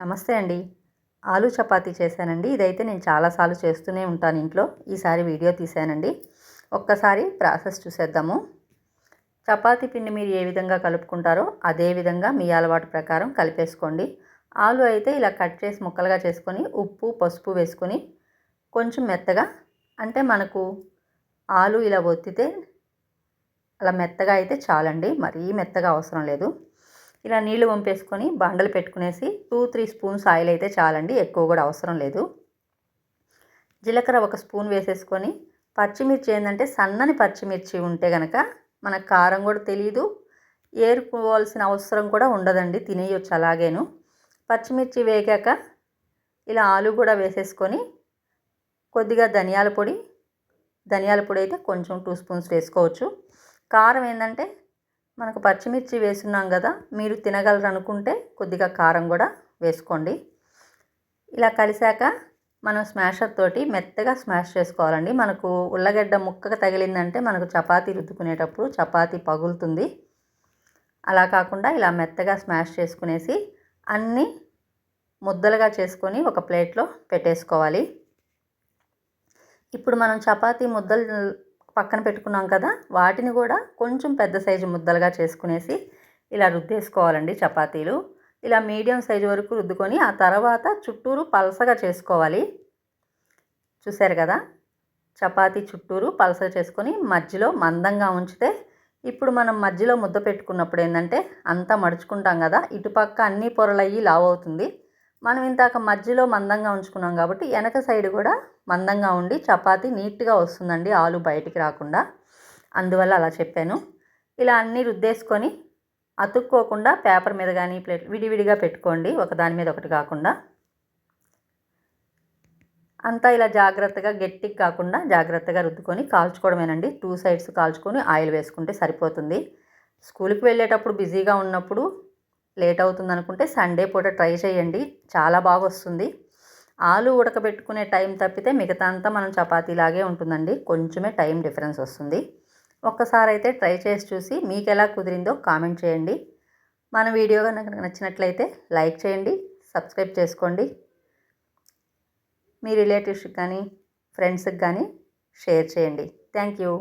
నమస్తే అండి. ఆలు చపాతీ చేశానండి. ఇదైతే నేను చాలాసార్లు చేస్తూనే ఉంటాను ఇంట్లో. ఈసారి వీడియో తీశానండి. ఒక్కసారి ప్రాసెస్ చూసేద్దాము. చపాతీ పిండి మీరు ఏ విధంగా కలుపుకుంటారో అదే విధంగా మీ అలవాటు ప్రకారం కలిపేసుకోండి. ఆలు అయితే ఇలా కట్ చేసి ముక్కలుగా చేసుకొని ఉప్పు పసుపు వేసుకొని కొంచెం మెత్తగా అంటే మనకు ఆలు ఇలా ఒత్తితే అలా మెత్తగా అయితే చాలండి. మరీ మెత్తగా అవసరం లేదు. ఇలా నీళ్ళు పంపేసుకొని బండలు పెట్టుకునేసి టూ త్రీ స్పూన్స్ ఆయిల్ అయితే చాలండి ఎక్కువ కూడా అవసరం లేదు. జీలకర్ర ఒక స్పూన్ వేసేసుకొని పచ్చిమిర్చి ఏంటంటే సన్నని పచ్చిమిర్చి ఉంటే కనుక మనకు కారం కూడా తెలియదు ఏరుకోవాల్సిన అవసరం కూడా ఉండదండి తినేయొచ్చు అలాగేను. పచ్చిమిర్చి వేగాక ఇలా ఆలు కూడా వేసేసుకొని కొద్దిగా ధనియాల పొడి ధనియాల పొడి అయితే కొంచెం టూ స్పూన్స్ వేసుకోవచ్చు. కారం ఏంటంటే మనకు పచ్చిమిర్చి వేసున్నాం కదా మీరు తినగలరు అనుకుంటే కొద్దిగా కారం కూడా వేసుకోండి. ఇలా కలిసాక మనం స్మాషర్ తోటి మెత్తగా స్మాష్ చేసుకోవాలండి. మనకు ఉల్లగడ్డ ముక్కగా తగిలిందంటే మనకు చపాతీ రుద్దుకునేటప్పుడు చపాతీ పగులుతుంది. అలా కాకుండా ఇలా మెత్తగా స్మాష్ చేసుకునేసి అన్నీ ముద్దలుగా చేసుకొని ఒక ప్లేట్లో పెట్టేసుకోవాలి. ఇప్పుడు మనం చపాతీ ముద్దలు పక్కన పెట్టుకున్నాం కదా వాటిని కూడా కొంచెం పెద్ద సైజు ముద్దలుగా చేసుకునేసి ఇలా రుద్దేసుకోవాలండి చపాతీలు. ఇలా మీడియం సైజు వరకు రుద్దుకొని ఆ తర్వాత చుట్టూరు పలసగా చేసుకోవాలి. చూసారు కదా చపాతీ చుట్టూరు పలసగా చేసుకొని మధ్యలో మందంగా ఉంచితే ఇప్పుడు మనం మధ్యలో ముద్ద పెట్టుకున్నప్పుడు ఏంటంటే అంతా మడుచుకుంటాం కదా ఇటుపక్క అన్ని పొరలయ్యి లావ్ అవుతుంది. మనం ఇంతాక మధ్యలో మందంగా ఉంచుకున్నాం కాబట్టి వెనక సైడ్ కూడా మందంగా ఉండి చపాతి నీట్గా వస్తుందండి ఆలు బయటికి రాకుండా. అందువల్ల అలా చెప్పాను. ఇలా అన్నీ రుద్దేసుకొని అతుక్కోకుండా పేపర్ మీద కానీ ప్లేట్ విడివిడిగా పెట్టుకోండి ఒకదాని మీద ఒకటి కాకుండా. అంతా ఇలా జాగ్రత్తగా గట్టికి కాకుండా జాగ్రత్తగా రుద్దుకొని కాల్చుకోవడమేనండి. టూ సైడ్స్ కాల్చుకొని ఆయిల్ వేసుకుంటే సరిపోతుంది. స్కూల్కి వెళ్ళేటప్పుడు బిజీగా ఉన్నప్పుడు లేట్ అవుతుంది అనుకుంటే సండే పూట ట్రై చేయండి. చాలా బాగా వస్తుంది ఆలు ఉడకబెట్టుకునే టైం తప్పితే మిగతా అంతా మనం చపాతీలాగే ఉంటుందండి. కొంచెమే టైం డిఫరెన్స్ వస్తుంది. ఒక్కసారి అయితే ట్రై చేసి చూసి మీకు ఎలా కుదిరిందో కామెంట్ చేయండి. మన వీడియో కనుక నచ్చినట్లయితే లైక్ చేయండి సబ్స్క్రైబ్ చేసుకోండి. మీ రిలేటివ్స్కి కానీ ఫ్రెండ్స్కి కానీ షేర్ చేయండి. Thank you.